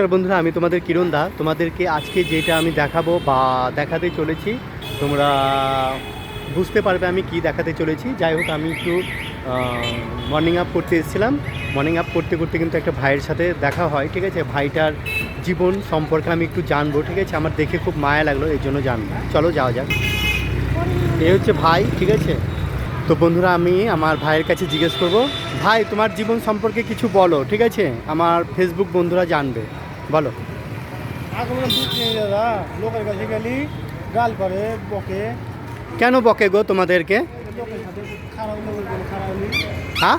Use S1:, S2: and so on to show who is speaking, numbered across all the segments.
S1: নমস্কার বন্ধুরা, আমি তোমাদের কিরণ দা। তোমাদেরকে আজকে যেটা আমি দেখাবো বা দেখাতে চলেছি, তোমরা বুঝতে পারবে আমি কি দেখাতে চলেছি। যাই হোক, আমি একটু মর্নিং আপ করতে এসেছিলাম। মর্নিং আপ করতে করতে কিন্তু একটা ভাইয়ের সাথে দেখা হয়, ঠিক আছে? ভাইটার জীবন সম্পর্কে আমি একটু জানব, ঠিক আছে? আমার দেখে খুব মায়া লাগল এই জন্য জানব। চলো যাওয়া যাক। এ হচ্ছে ভাই, ঠিক আছে? তো বন্ধুরা, আমি আমার ভাইয়ের কাছে জিজ্ঞেস করব, ভাই, তোমার জীবন সম্পর্কে কিছু বলো, ঠিক আছে? আমার ফেসবুক বন্ধুরা জানবে। বলো।
S2: দাদা লোকের কাছে গেলি গাল করে বকে।
S1: কেন বকে গো তোমাদেরকে? হ্যাঁ?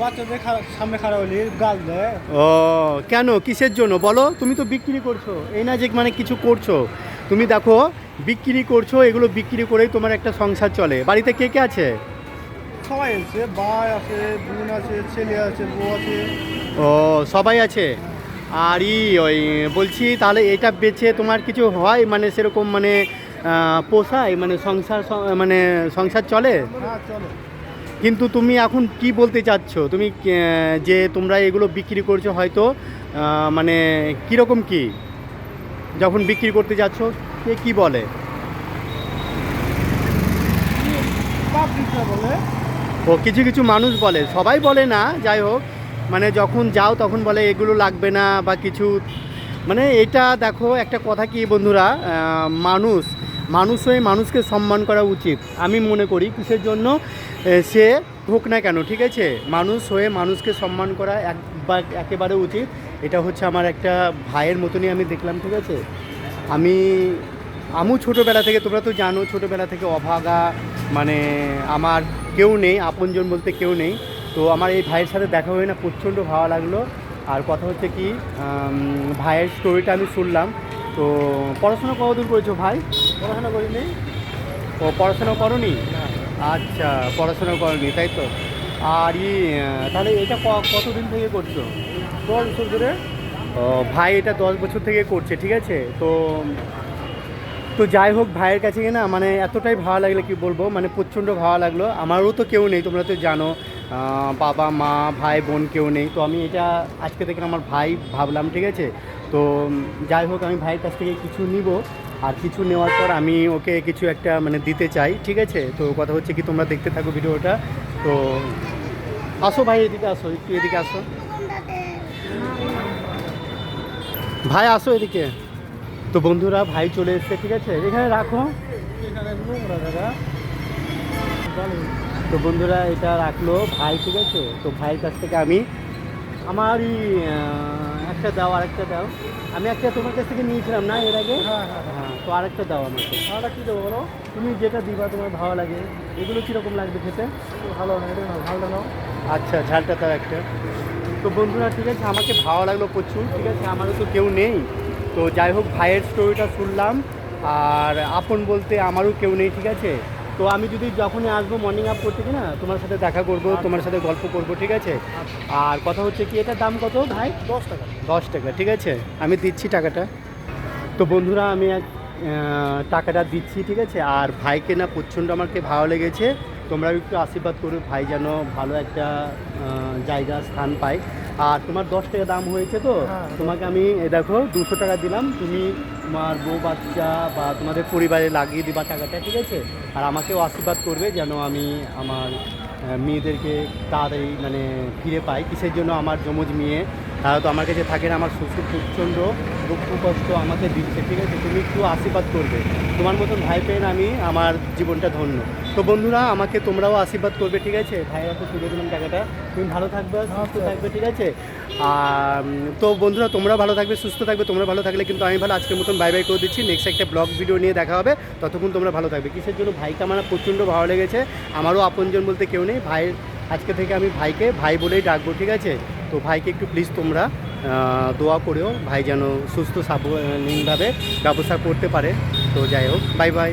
S2: বাচ্চাদের সামনে খারাপ হলি গাল দেয়।
S1: ও কেন? কিসের জন্য? বলো তুমি তো বিক্রি করছ। এই না যে মানে কিছু করছ। তুমি দেখো বিক্রি করছ এগুলো বিক্রি করেই তোমার একটা সংসার চলে। বাড়িতে কে কে আছে?
S2: সবাই আছে ভাই আছে বোন আছে ছেলে আছে বউ আছে।
S1: ও সবাই আছে? আর ই ওই বলছি তাহলে এটা বেচে তোমার কিছু হয়? মানে সেরকম মানে পোষায়? মানে সংসার মানে সংসার চলে?
S2: হ্যাঁ
S1: কিন্তু তুমি এখন কি বলতে চাচ্ছ? তুমি যে তোমরা এগুলো বিক্রি করছ হয়তো মানে কীরকম কি? যখন বিক্রি করতে যাচ্ছ কে কি বলে? ও কিছু কিছু মানুষ বলে। সবাই বলে না যাই হোক। মানে যখন যাও তখন বলে এগুলো লাগবে না বা কিছু। মানে এটা দেখো একটা কথা কি বন্ধুরা মানুষ মানুষ হয়ে মানুষকে সম্মান করা উচিত। আমি মনে করি কিসের জন্য? সে হোক না কেন ঠিক আছে? মানুষ হয়ে মানুষকে সম্মান করা একবার একেবারে উচিত। এটা হচ্ছে আমার একটা ভাইয়ের মতনই আমি দেখলাম ঠিক আছে? আমি আমিও ছোটোবেলা থেকে তোমরা তো জানো ছোটোবেলা থেকে অভাগা মানে আমার কেউ নেই আপনজন বলতে কেউ নেই। তো আমার এই ভাইয়ের সাথে দেখা হয়ে না প্রচণ্ড ভালো লাগল। আর কথা হচ্ছে কি ভাইয়ের স্টোরিটা আমি শুনলাম। তো পড়াশোনা কতদূর করেছ ভাই?
S2: পড়াশোনা করিনি।
S1: ও পড়াশোনা করনি?
S2: না।
S1: আচ্ছা পড়াশোনা করনি তাই তো। আর ই তাহলে এটা ক- কতদিন থেকে করছ?
S2: দশ বছর ধরে।
S1: ভাই এটা দশ বছর থেকে করছে ঠিক আছে? তো তো যাই হোক ভাইয়ের কাছে না মানে এতটাই ভালো লাগল কি বলব? মানে প্রচণ্ড ভালো লাগল। আমারও তো কেউ নেই তোমরা তো জানো। বাবা, মা, ভাই, বোন কেউ নেই। তো আমি এটা আজকে থেকে আমার ভাই ভাবলাম, ঠিক আছে? তো যাই হোক, আমি ভাইয়ের কাছ থেকে কিছু নিব। আর কিছু নেওয়ার পর আমি ওকে কিছু একটা মানে দিতে চাই, ঠিক আছে? তো কথা হচ্ছে কি, তোমরা দেখতে থাকো ভিডিওটা। তো আসো ভাই, এদিকে আসো, একটু এদিকে আসো। ভাই, আসো এদিকে। তো বন্ধুরা, ভাই চলে এসছে, ঠিক আছে? এখানে রাখো। তো বন্ধুরা এটা রাখল ভাই ঠিক আছে? তো ভাইয়ের কাছ থেকে আমি আমারই একটা দাও আরেকটা দাও। আমি একটা তোমার কাছ থেকে নিয়েছিলাম না এর আগে?
S2: হ্যাঁ হ্যাঁ হ্যাঁ।
S1: হ্যাঁ তো আরেকটা দাও আমাকে।
S2: আর কি দেবো বলো?
S1: তুমি যেটা দিবা তোমার ভালো লাগে। এগুলো কীরকম লাগবে খেতে?
S2: ভালো না এটা ভালো নাও
S1: আচ্ছা ঝালটা তাও একটা। তো বন্ধুরা ঠিক আছে আমাকে ভালো লাগল প্রচুর ঠিক আছে আমারও তো কেউ নেই। তো যাই হোক ভাইয়ের স্টোরিটা শুনলাম আর আপন বলতে আমারও কেউ নেই ঠিক আছে? তো আমি যদি যখনই আসব মর্নিং আপ করতে কিনা তোমার সাথে দেখা করব তোমার সাথে গল্প করব ঠিক আছে? আর কথা হচ্ছে কি এটার দাম কত ভাই?
S2: দশ টাকা।
S1: দশ টাকা ঠিক আছে? আমি দিচ্ছি টাকাটা। তো বন্ধুরা আমি এক টাকাটা দিচ্ছি ঠিক আছে? আর ভাইকে না প্রচণ্ড আমাকে ভালো লেগেছে। তোমরা একটু আশীর্বাদ করো ভাই যেন ভালো একটা জায়গা স্থান পায়। আর তোমার দশ টাকা দাম হয়েছে তো?
S2: হ্যাঁ।
S1: তোমাকে আমি দেখো দুশো টাকা দিলাম। তুমি তোমার বউ বাচ্চা বা তোমাদের পরিবারে লাগিয়ে দিবা টাকাটা, ঠিক আছে? আর আমাকেও আশীর্বাদ করবে যেন আমি আমার মেয়েদেরকে তাড়াতাড়ি মানে ফিরে পাই। কিসের জন্য আমার যমজ মেয়ে? তারা তো আমার কাছে থাকে না, আমার শ্বশুর প্রচণ্ড দুঃখ কষ্ট আমাকে দিচ্ছে, ঠিক আছে? তুমি একটু আশীর্বাদ করবে। তোমার মতন ভাই পেয়ে আমি আমার জীবনটা ধন্য। তো বন্ধুরা আমাকে তোমরাও আশীর্বাদ করবে ঠিক আছে? ভাইয়ের তো তুলে দিলাম টাকাটা। তুমি ভালো থাকবে সুস্থ
S2: আচ্ছা।
S1: থাকবে ঠিক আছে? আর তো বন্ধুরা তোমরা ভালো থাকবে সুস্থ থাকবে তোমরা ভালো থাকলে কিন্তু আমি ভালো আজকের মতন বাই বাই করে দিচ্ছি। নেক্সট একটা ব্লগ ভিডিও নিয়ে দেখা হবে। ততক্ষণ তোমরা ভালো থাকবে। কিসের জন্য? ভাইকে আমার প্রচণ্ড ভালো লেগেছে। আমারও আপনজন বলতে কেউ নেই। ভাইয়ের আজকে থেকে আমি ভাইকে ভাই বলেই ডাকবো ঠিক আছে? তো ভাইকে একটু প্লিজ তোমরা দোয়া করেও। ভাই যেন সুস্থ সাবলীনভাবে ব্যবসা করতে পারে। তো যাই হোক বাই বাই